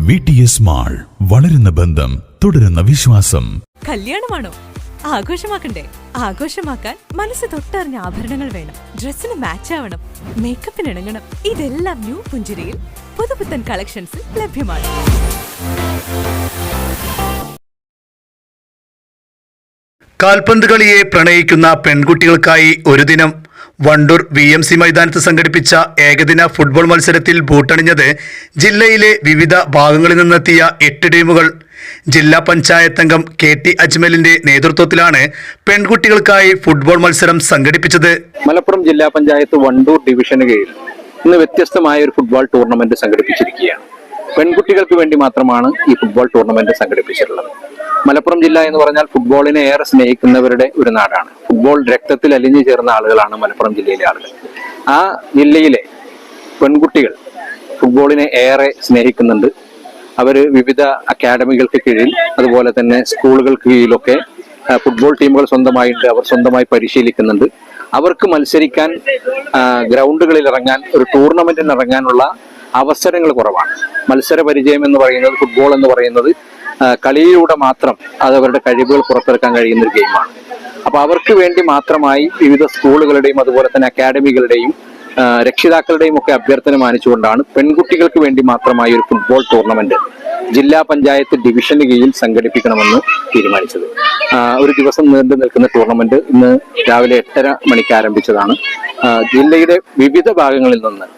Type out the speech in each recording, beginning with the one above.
V T S mall വളരുന്ന ബന്ധം തുടരുന്ന വിശ്വാസം. കല്യാണമാണോ? ആഘോഷമാക്കണ്ടേ? ആഘോഷമാക്കാൻ മനസ്സ് തൊട്ടറിഞ്ഞ ആഭരണങ്ങൾ വേണം. ഡ്രസ്സിന് മാച്ച് ആവണം. മേക്കപ്പിന് ഇണങ്ങണം. ഇതെല്ലാം ന്യൂ പുഞ്ചിരിയിൽ പുതുപുത്തൻ കളക്ഷൻസിൽ ലഭ്യമാണ്. കാൽപന്ത് കളിയെ പ്രണയിക്കുന്ന പെൺകുട്ടികൾക്കായി ഒരു ദിനം വണ്ടൂർ വി എം സി മൈതാനത്ത് സംഘടിപ്പിച്ച ഏകദിന ഫുട്ബോൾ മത്സരത്തിൽ ബൂട്ടണിഞ്ഞത് ജില്ലയിലെ വിവിധ ഭാഗങ്ങളിൽ നിന്നെത്തിയ എട്ട് ടീമുകൾ. ജില്ലാ പഞ്ചായത്ത് അംഗം കെ ടി അജ്മലിന്റെ നേതൃത്വത്തിലാണ് പെൺകുട്ടികൾക്കായി ഫുട്ബോൾ മത്സരം സംഘടിപ്പിച്ചത്. മലപ്പുറം ജില്ലാ പഞ്ചായത്ത് വണ്ടൂർ ഡിവിഷന് കീഴിൽ ഇന്ന് വ്യത്യസ്തമായ ഒരു ഫുട്ബോൾ ടൂർണമെന്റ് സംഘടിപ്പിച്ചിരിക്കുകയാണ്. പെൺകുട്ടികൾക്ക് വേണ്ടി മാത്രമാണ് ഈ ഫുട്ബോൾ ടൂർണമെന്റ് സംഘടിപ്പിച്ചിട്ടുള്ളത്. മലപ്പുറം ജില്ല എന്ന് പറഞ്ഞാൽ ഫുട്ബോളിനെ ഏറെ സ്നേഹിക്കുന്നവരുടെ ഒരു നാടാണ്. ഫുട്ബോൾ രക്തത്തിൽ അലിഞ്ഞു ചേർന്ന ആളുകളാണ് മലപ്പുറം ജില്ലയിലെ ആളുകൾ. ആ ജില്ലയിലെ പെൺകുട്ടികൾ ഫുട്ബോളിനെ ഏറെ സ്നേഹിക്കുന്നുണ്ട്. അവർ വിവിധ അക്കാഡമികൾക്ക് കീഴിൽ അതുപോലെ തന്നെ സ്കൂളുകൾക്ക് കീഴിലൊക്കെ ഫുട്ബോൾ ടീമുകൾ സ്വന്തമായിട്ട് അവർ സ്വന്തമായി പരിശീലിക്കുന്നുണ്ട്. അവർക്ക് മത്സരിക്കാൻ ഗ്രൗണ്ടുകളിൽ ഇറങ്ങാൻ ഒരു ടൂർണമെന്റിന് ഇറങ്ങാനുള്ള അവസരങ്ങൾ കുറവാണ്. മത്സര പരിചയം എന്ന് പറയുന്നത് ഫുട്ബോൾ എന്ന് പറയുന്നത് കളിയിലൂടെ മാത്രം അത് അവരുടെ കഴിവുകൾ പുറത്തെടുക്കാൻ കഴിയുന്ന ഒരു ഗെയിമാണ്. അപ്പൊ അവർക്ക് വേണ്ടി മാത്രമായി വിവിധ സ്കൂളുകളുടെയും അതുപോലെ തന്നെ അക്കാഡമികളുടെയും രക്ഷിതാക്കളുടെയും ഒക്കെ അഭ്യർത്ഥന മാനിച്ചുകൊണ്ടാണ് പെൺകുട്ടികൾക്ക് വേണ്ടി മാത്രമായി ഒരു ഫുട്ബോൾ ടൂർണമെന്റ് ജില്ലാ പഞ്ചായത്ത് ഡിവിഷന് കീഴിൽ സംഘടിപ്പിക്കണമെന്ന് തീരുമാനിച്ചത്. ഒരു ദിവസം നീണ്ടു നിൽക്കുന്ന ടൂർണമെന്റ് ഇന്ന് രാവിലെ എട്ടര മണിക്ക് ആരംഭിച്ചതാണ്. ജില്ലയുടെ വിവിധ ഭാഗങ്ങളിൽ നിന്ന്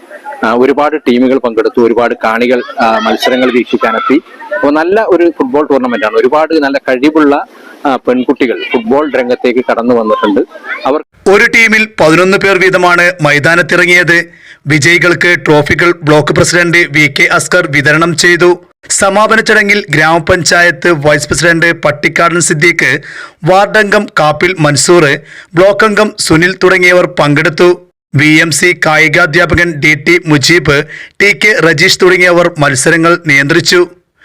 ഒരുപാട് ടീമുകൾ പങ്കെടുത്തു ഒരുപാട് കാണികൾ മത്സരങ്ങൾ വീക്ഷിക്കാനെത്തി. അപ്പോൾ നല്ല ഒരു ഫുട്ബോൾ ടൂർണമെന്റ് ആണ്. ഒരുപാട് നല്ല കഴിവുള്ള പെൺകുട്ടികൾ ഫുട്ബോൾ രംഗത്തേക്ക് കടന്നു വന്നിട്ടുണ്ട്. അവർ ഒരു ടീമിൽ പതിനൊന്ന് പേർ വീതമാണ് മൈതാനത്തിറങ്ങിയത്. വിജയികൾക്ക് ട്രോഫികൾ block president V K Askar വിതരണം ചെയ്തു. സമാപന ചടങ്ങിൽ ഗ്രാമപഞ്ചായത്ത് വൈസ് പ്രസിഡന്റ് പട്ടിക്കാടൻ സിദ്ദീഖ് വാർഡംഗം കാപ്പിൽ മൻസൂർ ബ്ലോക്ക് അംഗം സുനിൽ തുടങ്ങിയവർ പങ്കെടുത്തു. V M C കായികാധ്യാപകൻ D T Mujeeb T K Rajeesh തുടങ്ങിയവർ മത്സരങ്ങൾ നിയന്ത്രിച്ചു.